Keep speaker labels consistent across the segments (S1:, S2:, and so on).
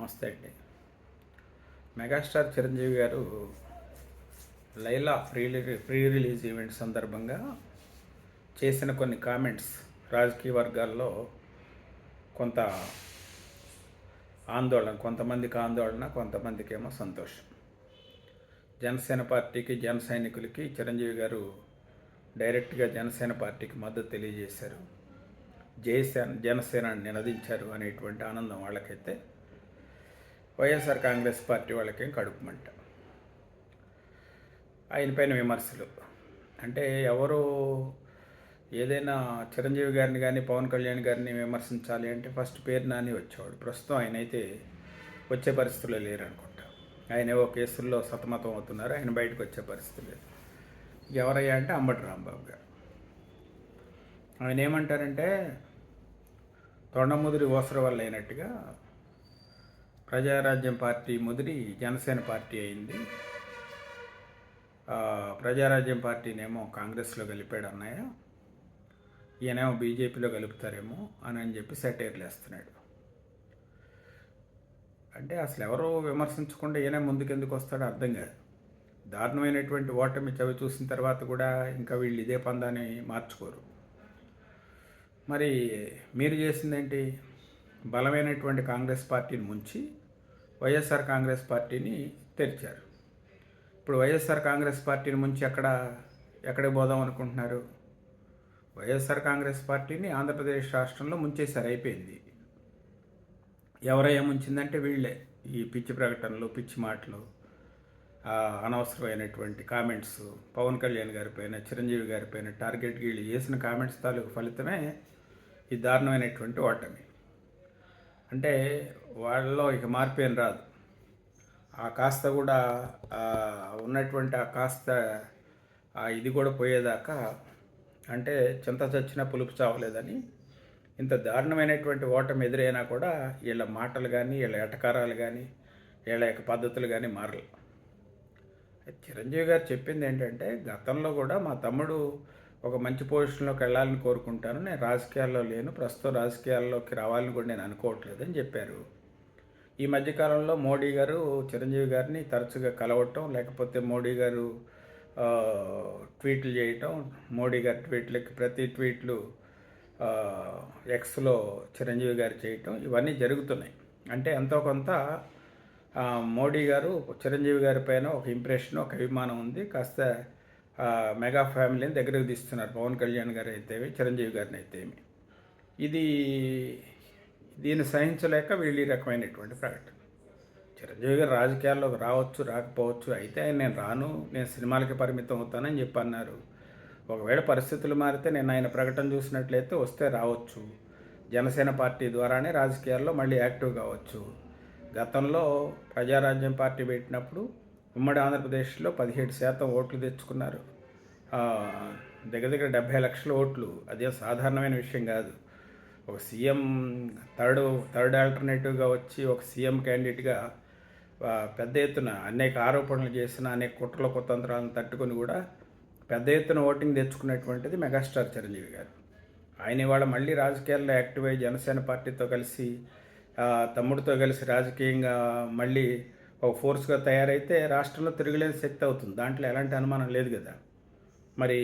S1: నమస్తే అండి. మెగాస్టార్ చిరంజీవి గారు Laila pre pre release event సందర్భంగా చేసిన కొన్ని కామెంట్స్ రాజకీయ వర్గాల్లో కొంత ఆందోళన కొంతమందికి ఆందోళన కొంతమందికి ఏమో సంతోషం. జనసేన పార్టీకి జన సైనికులకి చిరంజీవి గారు డైరెక్ట్గా జనసేన పార్టీకి మద్దతు తెలియజేశారు. జయసేన జనసేన నినదించారు అనేటువంటి ఆనందం వాళ్ళకైతే వైఎస్ఆర్ కాంగ్రెస్ పార్టీ వాళ్ళకేం కడుపు మంట. ఆయన పైన విమర్శలు. అంటే ఎవరు ఏదైనా చిరంజీవి గారిని కానీ పవన్ కళ్యాణ్ గారిని విమర్శించాలి అంటే ఫస్ట్ పేరు నాని వచ్చేవాడు. ప్రస్తుతం ఆయన అయితే వచ్చే పరిస్థితుల్లో లేరు అనుకుంటా ఆయన ఏవో కేసుల్లో సతమతం అవుతున్నారు. ఆయన బయటకు వచ్చే పరిస్థితి లేదు. ఎవరయ్యా అంటే అంబటి రాంబాబు గారు. ఆయన ఏమంటారంటే తొండముదిరి ఓసర వల్ల అయినట్టుగా ప్రజారాజ్యం పార్టీ మొదటి జనసేన పార్టీ అయింది. ప్రజారాజ్యం పార్టీనేమో కాంగ్రెస్లో కలిపాడు అన్నయ్య. ఈయనేమో బీజేపీలో కలుపుతారేమో అని అని చెప్పి సెటైర్లు వేస్తున్నాడు. అంటే అసలు ఎవరో విమర్శించకుండా ఈయన ముందుకెందుకు వస్తాడో అర్థం కాదు. దారుణమైనటువంటి ఓటమి చవి చూసిన తర్వాత కూడా ఇంకా వీళ్ళు ఇదే పందాన్ని మార్చుకోరు. మరి మీరు చేసిందేంటి? బలమైనటువంటి కాంగ్రెస్ పార్టీని ముంచి వైఎస్ఆర్ కాంగ్రెస్ పార్టీని తెరిచారు. ఇప్పుడు వైఎస్ఆర్ కాంగ్రెస్ పార్టీని ముంచి ఎక్కడ ఎక్కడికి పోదాం అనుకుంటున్నారు? వైఎస్ఆర్ కాంగ్రెస్ పార్టీని ఆంధ్రప్రదేశ్ రాష్ట్రంలో ముంచేశారు అయిపోయింది. ఎవరయ్యా ముంచిందంటే వీళ్ళే. ఈ పిచ్చి ప్రకటనలు పిచ్చి మాటలు అనవసరమైనటువంటి కామెంట్స్ పవన్ కళ్యాణ్ గారిపైన చిరంజీవి గారిపైన టార్గెట్ వీళ్ళు చేసిన కామెంట్స్ తాలూకు ఫలితమే ఈ దారుణమైనటువంటి ఓటమి. అంటే వాళ్ళలో ఇక మార్పేం రాదు. ఆ కాస్త కూడా ఉన్నటువంటి ఆ కాస్త ఆ ఇది కూడా పోయేదాకా అంటే చింత చచ్చిన పులుపు చావలేదని ఇంత దారుణమైనటువంటి ఓటమి ఎదురైనా కూడా వీళ్ళ మాటలు కానీ వీళ్ళ ఎటకారాలు కానీ వీళ్ళ యొక్క పద్ధతులు కానీ మారలు. చిరంజీవి గారు చెప్పింది ఏంటంటే గతంలో కూడా మా తమ్ముడు ఒక మంచి పొజిషన్లోకి వెళ్ళాలని కోరుకుంటాను. నేను రాజకీయాల్లో లేను. ప్రస్తుతం రాజకీయాల్లోకి రావాలని కూడా నేను అనుకోవట్లేదని చెప్పారు. ఈ మధ్యకాలంలో మోడీ గారు చిరంజీవి గారిని తరచుగా కలవటం లేకపోతే మోడీ గారు ట్వీట్లు చేయటం మోడీ గారి ట్వీట్లకి ప్రతి ట్వీట్లు ఎక్స్లో చిరంజీవి గారు చేయటం ఇవన్నీ జరుగుతున్నాయి. అంటే ఎంతో కొంత మోడీ గారు చిరంజీవి గారి పైన ఒక ఇంప్రెషన్ ఒక అభిమానం ఉంది. కాస్త మెగా ఫ్యామిలీని దగ్గరకు తీస్తున్నారు. పవన్ కళ్యాణ్ గారు అయితేవి చిరంజీవి గారిని అయితేమి ఇది దీన్ని సహించలేక వీళ్ళు ఈ రకమైనటువంటి ప్రకటన. చిరంజీవి గారు రాజకీయాల్లోకి రావచ్చు రాకపోవచ్చు అయితే ఆయన నేను రాను నేను సినిమాలకి పరిమితం అవుతానని చెప్పి అన్నారు ఒకవేళ పరిస్థితులు మారితే నేను ఆయన ప్రకటన చూసినట్లయితే వస్తే రావచ్చు. జనసేన పార్టీ ద్వారానే రాజకీయాల్లో మళ్ళీ యాక్టివ్ కావచ్చు. గతంలో ప్రజారాజ్యం పార్టీ పెట్టినప్పుడు ఉమ్మడి ఆంధ్రప్రదేశ్లో పదిహేడు శాతం ఓట్లు తెచ్చుకున్నారు. దగ్గర దగ్గర డెబ్భై లక్షల ఓట్లు. అదే సాధారణమైన విషయం కాదు. ఒక సీఎం థర్డ్ థర్డ్ ఆల్టర్నేటివ్గా వచ్చి ఒక సీఎం క్యాండిడేట్గా పెద్ద ఎత్తున అనేక ఆరోపణలు చేసిన అనేక కుట్రల కుతంత్రాలను తట్టుకొని కూడా పెద్ద ఎత్తున ఓటింగ్ తెచ్చుకున్నటువంటిది మెగాస్టార్ చిరంజీవి గారు. ఆయన ఇవాళ మళ్ళీ రాజకీయాల్లో యాక్టివ్ అయ్యి జనసేన పార్టీతో కలిసి తమ్ముడితో కలిసి రాజకీయంగా మళ్ళీ ఒక ఫోర్స్గా తయారైతే రాష్ట్రంలో తిరగలేని శక్తి అవుతుంది. దాంట్లో ఎలాంటి అనుమానం లేదు కదా. మరి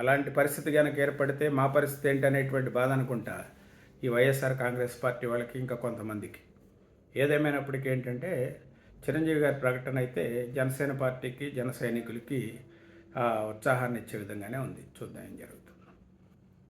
S1: అలాంటి పరిస్థితి కనుక ఏర్పడితే మా పరిస్థితి ఏంటి అనేటువంటి బాధ అనుకుంటా ఈ వైఎస్ఆర్ కాంగ్రెస్ పార్టీ వాళ్ళకి ఇంకా కొంతమందికి. ఏదేమైనప్పటికీ ఏంటంటే చిరంజీవి గారి ప్రకటన అయితే జనసేన పార్టీకి జన సైనికులకి ఉత్సాహాన్ని ఇచ్చే విధంగానే ఉంది. చూద్దాం ఏం జరుగుతుంది.